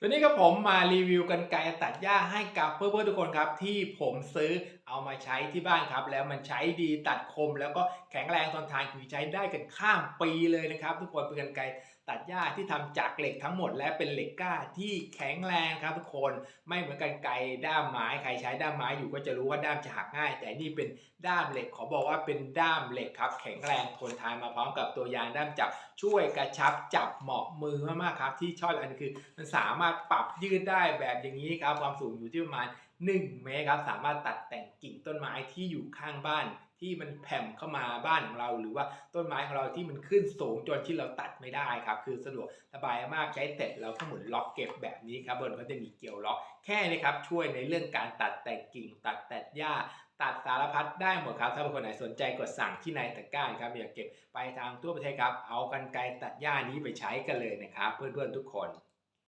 วันนี้ก็ผมมารีวิวกันไกรตัดหญ้าให้กับเพื่อนๆทุกคนครับ ที่ผมซื้อเอามาใช้ที่บ้านครับ แล้วมันใช้ดีตัดคม แล้วก็แข็งแรงทนทานคือใช้ได้กันข้ามปีเลยนะครับ ทุกคนเป็นกันไกรตัดหญ้าที่ทำจากเหล็กทั้งหมด และเป็นเหล็กก้าที่แข็งแรงครับทุกคนไม่เหมือนกันไกรด้ามไม้ใครใช้ด้ามไม้อยู่ก็จะรู้ว่าด้ามจะหักง่าย แต่นี่เป็นด้ามเหล็กขอบอกว่าเป็นด้ามเหล็กครับ แข็งแรงทนทานมาพร้อมกับตัวยางด้ามจับช่วยกระชับจับเหมาะมือมากๆครับ ที่ชอบอันนคือมันสามารถปรับยืดได้แบบอย่างนี้ครับความสูงอยู่ที่ประมาณ 1 เมตรครับสามารถตัดแต่งกิ่งต้นไม้ที่อยู่ข้างบ้านที่มันแผ่มเข้ามาบ้านของเรา หรือว่าต้นไม้ของเราที่มันขึ้นสูงจนที่เราตัดไม่ได้ครับคือสะดวกสบายมากใช้เสร็จเราก็หมุนล็อกเก็บแบบนี้ครับบนเขาจะมีเกี่ยวล็อกแค่นี้ครับช่วยในเรื่องการตัดแต่งกิ่ง ตัดแต่หญ้าตัดสารพัดได้หมดครับ ถ้าเป็นคนไหนสนใจกดสั่งที่นายตะกร้าครับอยากเก็บไปทางทั่วประเทศครับ เอากันไกรตัดหญ้านี้ไปใช้กันเลยนะครับ เพื่อนๆทุกคน